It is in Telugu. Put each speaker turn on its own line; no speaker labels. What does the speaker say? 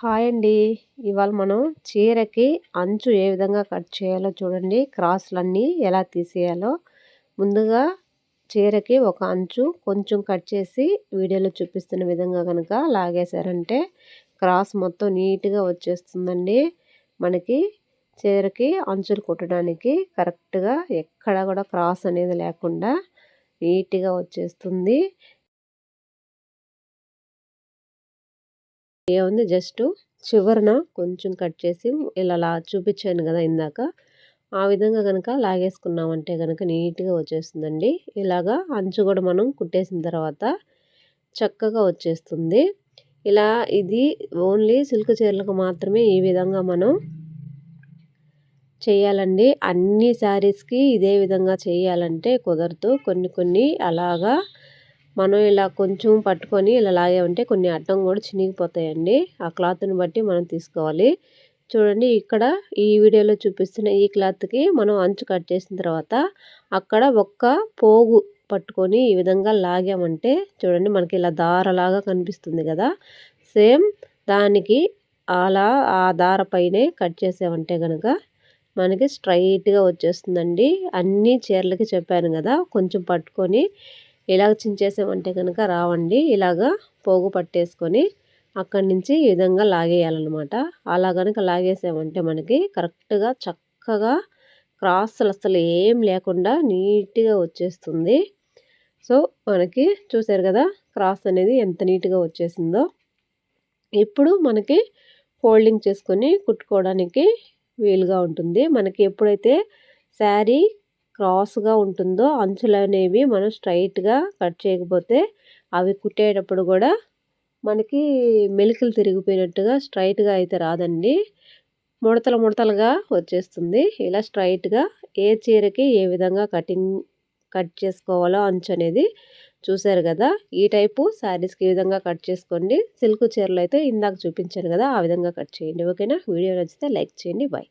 హాయ్ అండి. ఇవాళ మనం చీరకి అంచు ఏ విధంగా కట్ చేయాలో చూడండి. క్రాస్లన్నీ ఎలా తీసేయాలో. ముందుగా చీరకి ఒక అంచు కొంచెం కట్ చేసి వీడియోలో చూపిస్తున్న విధంగా కనుక లాగేశారంటే క్రాస్ మొత్తం నీట్గా వచ్చేస్తుందండి. మనకి చీరకి అంచులు కుట్టడానికి కరెక్ట్గా ఎక్కడ కూడా క్రాస్ అనేది లేకుండా నీట్గా వచ్చేస్తుంది. ఏముంది? జస్ట్ చివరన కొంచెం కట్ చేసి ఇలా చూపించాను కదా ఇందాక. ఆ విధంగా కనుక లాగేసుకున్నామంటే కనుక నీట్గా వచ్చేస్తుందండి. ఇలాగా అంచు కూడా మనం కుట్టేసిన తర్వాత చక్కగా వచ్చేస్తుంది. ఇలా ఇది ఓన్లీ సిల్క్ చీరలకు మాత్రమే ఈ విధంగా మనం చేయాలండి. అన్ని శారీస్కి ఇదే విధంగా చేయాలంటే కుదరదు. కొన్ని కొన్ని అలాగా మనం ఇలా కొంచెం పట్టుకొని ఇలా లాగామంటే కొన్ని అడ్డం కూడా చినిగిపోతాయండి. ఆ క్లాత్ని బట్టి మనం తీసుకోవాలి. చూడండి ఇక్కడ ఈ వీడియోలో చూపిస్తున్న ఈ క్లాత్కి మనం అంచు కట్ చేసిన తర్వాత అక్కడ ఒక్క పోగు పట్టుకొని ఈ విధంగా లాగామంటే చూడండి మనకి ఇలా దారలాగా కనిపిస్తుంది కదా. సేమ్ దానికి అలా ఆ దార పైనే కట్ చేసామంటే కనుక మనకి స్ట్రైట్గా వచ్చేస్తుందండి. అన్ని చీరలకి చెప్పాను కదా కొంచెం పట్టుకొని ఇలాగ చించేసామంటే కనుక రావండి. ఇలాగా పోగు పట్టేసుకొని అక్కడి నుంచి ఈ విధంగా లాగేయాలన్నమాట. అలా కనుక లాగేసామంటే మనకి కరెక్ట్గా చక్కగా క్రాస్లు అసలు ఏం లేకుండా నీట్గా వచ్చేస్తుంది. సో మనకి చూసారు కదా క్రాస్ అనేది ఎంత నీట్గా వచ్చేసిందో. ఇప్పుడు మనకి ఫోల్డింగ్ చేసుకొని కుట్టుకోవడానికి వీలుగా ఉంటుంది. మనకి ఎప్పుడైతే శారీ క్రాస్గా ఉంటుందో అంచులు అనేవి మనం స్ట్రైట్గా కట్ చేయకపోతే అవి కుట్టేటప్పుడు కూడా మనకి మెలికలు తిరిగిపోయినట్టుగా స్ట్రైట్గా అయితే రాదండి. ముడతలు ముడతలుగా వచ్చేస్తుంది. ఇలా స్ట్రైట్గా ఏ చీరకి ఏ విధంగా కటింగ్ కట్ చేసుకోవాలో అంచు అనేది చూశారు కదా. ఈ టైపు శారీస్కి ఈ విధంగా కట్ చేసుకోండి. సిల్క్ చీరలు అయితే ఇందాక చూపించాను కదా ఆ విధంగా కట్ చేయండి. ఓకేనా? వీడియో నచ్చితే లైక్ చేయండి. బాయ్.